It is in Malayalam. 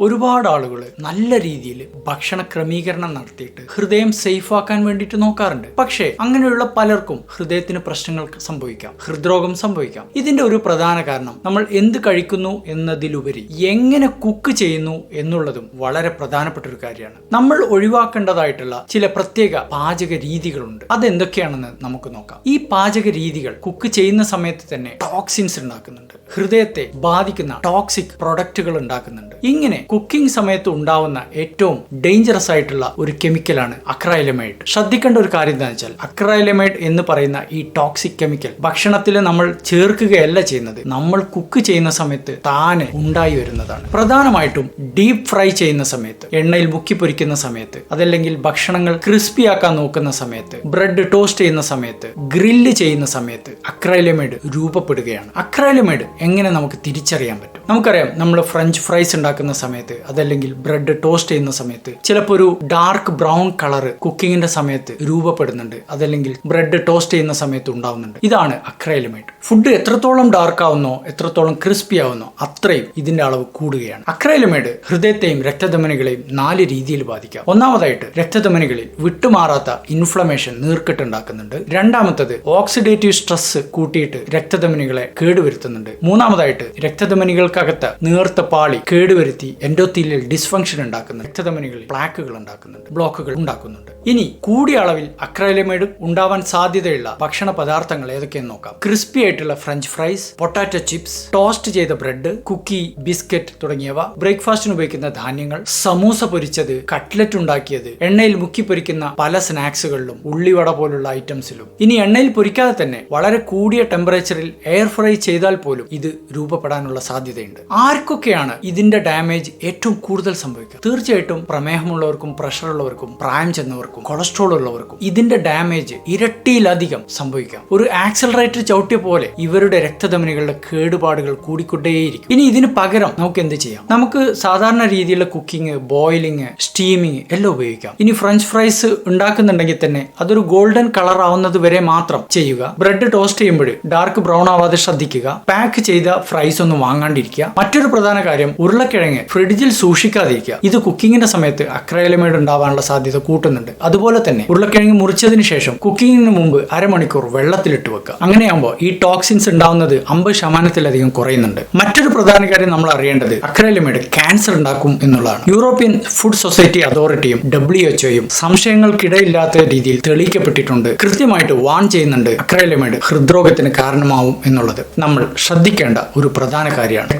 ഒരുപാട് ആളുകൾ നല്ല രീതിയിൽ ഭക്ഷണ ക്രമീകരണം നടത്തിയിട്ട് ഹൃദയം സേഫ് ആക്കാൻ വേണ്ടിയിട്ട് നോക്കാറുണ്ട്. പക്ഷേ അങ്ങനെയുള്ള പലർക്കും ഹൃദയത്തിന് പ്രശ്നങ്ങൾ സംഭവിക്കാം. ഹൃദ്രോഗം സംഭവിക്കാം. ഇതിന്റെ ഒരു പ്രധാന കാരണം നമ്മൾ എന്ത് കഴിക്കുന്നു എന്നതിലുപരി എങ്ങനെ കുക്ക് ചെയ്യുന്നു എന്നുള്ളതും വളരെ പ്രധാനപ്പെട്ട ഒരു കാര്യമാണ്. നമ്മൾ ഒഴിവാക്കേണ്ടതായിട്ടുള്ള ചില പ്രത്യേക പാചക രീതികളുണ്ട്. അതെന്തൊക്കെയാണെന്ന് നമുക്ക് നോക്കാം. ഈ പാചക രീതികൾ കുക്ക് ചെയ്യുന്ന സമയത്ത് തന്നെ ടോക്സിൻസ് ഉണ്ടാക്കുന്നുണ്ട്. ഹൃദയത്തെ ബാധിക്കുന്ന ടോക്സിക് പ്രൊഡക്റ്റുകൾ ഉണ്ടാക്കുന്നുണ്ട്. ഇങ്ങനെ കുക്കിംഗ് സമയത്ത് ഉണ്ടാവുന്ന ഏറ്റവും ഡേഞ്ചറസ് ആയിട്ടുള്ള ഒരു കെമിക്കലാണ് അക്രൈലമൈഡ് ശ്രദ്ധിക്കേണ്ട ഒരു കാര്യം എന്താണെന്ന് വെച്ചാൽ അക്രൈലമൈഡ് എന്ന് പറയുന്ന ഈ ടോക്സിക് കെമിക്കൽ ഭക്ഷണത്തിൽ നമ്മൾ ചേർക്കുകയല്ല ചെയ്യുന്നത്. നമ്മൾ കുക്ക് ചെയ്യുന്ന സമയത്ത് താനെ ഉണ്ടായി വരുന്നതാണ്. പ്രധാനമായിട്ടും ഡീപ് ഫ്രൈ ചെയ്യുന്ന സമയത്ത് എണ്ണയിൽ മുക്കി പൊരിക്കുന്ന സമയത്ത് അതല്ലെങ്കിൽ ഭക്ഷണങ്ങൾ ക്രിസ്പി ആക്കാൻ നോക്കുന്ന സമയത്ത് ബ്രെഡ് ടോസ്റ്റ് ചെയ്യുന്ന സമയത്ത് ഗ്രില്ല് ചെയ്യുന്ന സമയത്ത് അക്രൈലമൈഡ് രൂപപ്പെടുകയാണ്. അക്രൈലമൈഡ് എങ്ങനെ നമുക്ക് തിരിച്ചറിയാൻ പറ്റും? നമുക്കറിയാം നമ്മൾ ഫ്രഞ്ച് ഫ്രൈസ് ഉണ്ടാക്കുന്ന സമയത്ത് അതല്ലെങ്കിൽ ബ്രെഡ് ടോസ്റ്റ് ചെയ്യുന്ന സമയത്ത് ചിലപ്പോൾ ഒരു ഡാർക്ക് ബ്രൗൺ കളർ കുക്കിങ്ങിന്റെ സമയത്ത് രൂപപ്പെടുന്നുണ്ട് അതല്ലെങ്കിൽ ബ്രെഡ് ടോസ്റ്റ് ചെയ്യുന്ന സമയത്ത് ഉണ്ടാവുന്നുണ്ട്. ഇതാണ് അക്രൈലമൈഡ് ഫുഡ് എത്രത്തോളം ഡാർക്ക് ആവുന്നോ എത്രത്തോളം ക്രിസ്പി ആവുന്നോ അത്രയും ഇതിന്റെ അളവ് കൂടുകയാണ്. അക്രൈലമൈഡ് ഹൃദയത്തെയും രക്തധമനികളെയും നാല് രീതിയിൽ ബാധിക്കാം. ഒന്നാമതായിട്ട് രക്തധമനികളിൽ വിട്ടുമാറാത്ത ഇൻഫ്ലമേഷൻ നീർക്കെട്ടുണ്ടാക്കുന്നുണ്ട്. രണ്ടാമത്തത് ഓക്സിഡേറ്റീവ് സ്ട്രെസ് കൂട്ടിയിട്ട് രക്തധമനികളെ കേടുവരുത്തുന്നുണ്ട്. മൂന്നാമതായിട്ട് രക്തധമനികൾക്കകത്ത് നീർത്ത പാളി കേടുവരുത്തി എൻഡോത്തീലിയൽ ഡിസ്ഫങ്ഷൻ ഉണ്ടാക്കുന്നുണ്ട്. രക്തധമനികളിൽ പ്ലാക്കുകൾ ഉണ്ടാക്കുന്നുണ്ട്. ബ്ലോക്കുകൾ ഉണ്ടാക്കുന്നുണ്ട്. ഇനി കൂടിയ അളവിൽ അക്രൈലമൈഡ് ഉണ്ടാവാൻ സാധ്യതയുള്ള ഭക്ഷണ പദാർത്ഥങ്ങൾ ഏതൊക്കെയെന്ന് നോക്കാം. ക്രിസ്പി ആയിട്ടുള്ള French fries potato chips toast ചെയ്ത ബ്രെഡ് കുക്കി ബിസ്ക്കറ്റ് തുടങ്ങിയവ ബ്രേക്ക്ഫാസ്റ്റിന് ഉപയോഗിക്കുന്ന ധാന്യങ്ങൾ സമൂസ പൊരിച്ചത് കട്ട്ലറ്റ് ഉണ്ടാക്കിയത് എണ്ണയിൽ മുക്കി പൊരിക്കുന്ന പല സ്നാക്സുകളിലും ഉള്ളിവട പോലുള്ള ഐറ്റംസിലും. ഇനി എണ്ണയിൽ പൊരിക്കാതെ തന്നെ വളരെ കൂടിയ ടെമ്പറേച്ചറിൽ എയർ ഫ്രൈ ചെയ്താൽ പോലും ഇത് രൂപപ്പെടാനുള്ള സാധ്യതയുണ്ട്. ആർക്കൊക്കെയാണ് ഇതിന്റെ ഡാമേജ് ഏറ്റവും കൂടുതൽ സംഭവിക്കുക തീർച്ചയായിട്ടും പ്രമേഹമുള്ളവർക്കും പ്രഷർ ഉള്ളവർക്കും പ്രായം ചെന്നവർക്കും കൊളസ്ട്രോൾ ഉള്ളവർക്കും ഇതിന്റെ ഡാമേജ് ഇരട്ടിയിലധികം സംഭവിക്കാം. ഒരു ആക്സലറേറ്റർ ചവിട്ടിയ പോലെ ഇവരുടെ രക്തധമനികളുടെ കേടുപാടുകൾ കൂടിക്കൊണ്ടേയിരിക്കും. ഇനി ഇതിന് പകരം നമുക്ക് എന്ത് ചെയ്യാം? നമുക്ക് സാധാരണ രീതിയിലുള്ള കുക്കിംഗ് ബോയിലിംഗ് സ്റ്റീമിങ് എല്ലാം ഉപയോഗിക്കാം. ഇനി ഫ്രഞ്ച് ഫ്രൈസ് ഉണ്ടാക്കുന്നുണ്ടെങ്കിൽ തന്നെ അതൊരു ഗോൾഡൻ കളർ ആവുന്നത് വരെ മാത്രം ചെയ്യുക. ബ്രെഡ് ടോസ്റ്റ് ചെയ്യുമ്പോൾ ഡാർക്ക് ബ്രൗൺ ആവാതെ ശ്രദ്ധിക്കുക. പാക്ക് ചെയ്ത ഫ്രൈസ് ഒന്നും വാങ്ങാണ്ടിരിക്കുക. മറ്റൊരു പ്രധാന കാര്യം ഉരുളക്കിഴങ്ങ് ഫ്രിഡ്ജിൽ സൂക്ഷിക്കാതിരിക്കുക. ഇത് കുക്കിങ്ങിന്റെ സമയത്ത് അക്രൈലമൈഡ് ഉണ്ടാവാനുള്ള സാധ്യത കൂട്ടുന്നുണ്ട്. അതുപോലെ തന്നെ ഉരുളക്കിഴങ്ങ് മുറിച്ചതിന് ശേഷം കുക്കിങ്ങിന് മുമ്പ് അരമണിക്കൂർ വെള്ളത്തിലിട്ട് വെക്കുക. അങ്ങനെയാകുമ്പോൾ ഈ ടോക്സിൻസ് ഉണ്ടാവുന്നത് അമ്പത് ശതമാനത്തിലധികം കുറയുന്നുണ്ട്. മറ്റൊരു പ്രധാന കാര്യം നമ്മൾ അറിയേണ്ടത് അക്രൈലമൈഡ് ക്യാൻസർ ഉണ്ടാക്കും എന്നുള്ളതാണ്. യൂറോപ്യൻ ഫുഡ് സൊസൈറ്റി അതോറിറ്റിയും ഡബ്ല്യു എച്ച്ഒയും സംശയങ്ങൾക്കിടയില്ലാത്ത രീതിയിൽ തെളിയിക്കപ്പെട്ടിട്ടുണ്ട്. കൃത്യമായിട്ട് വാൺ ചെയ്യുന്നുണ്ട് അക്രൈലമൈഡ് ഹൃദ്രോഗത്തിന് കാരണമാവും എന്നുള്ളത്. നമ്മൾ ശ്രദ്ധിക്കേണ്ട ഒരു പ്രധാന കാര്യമാണ്.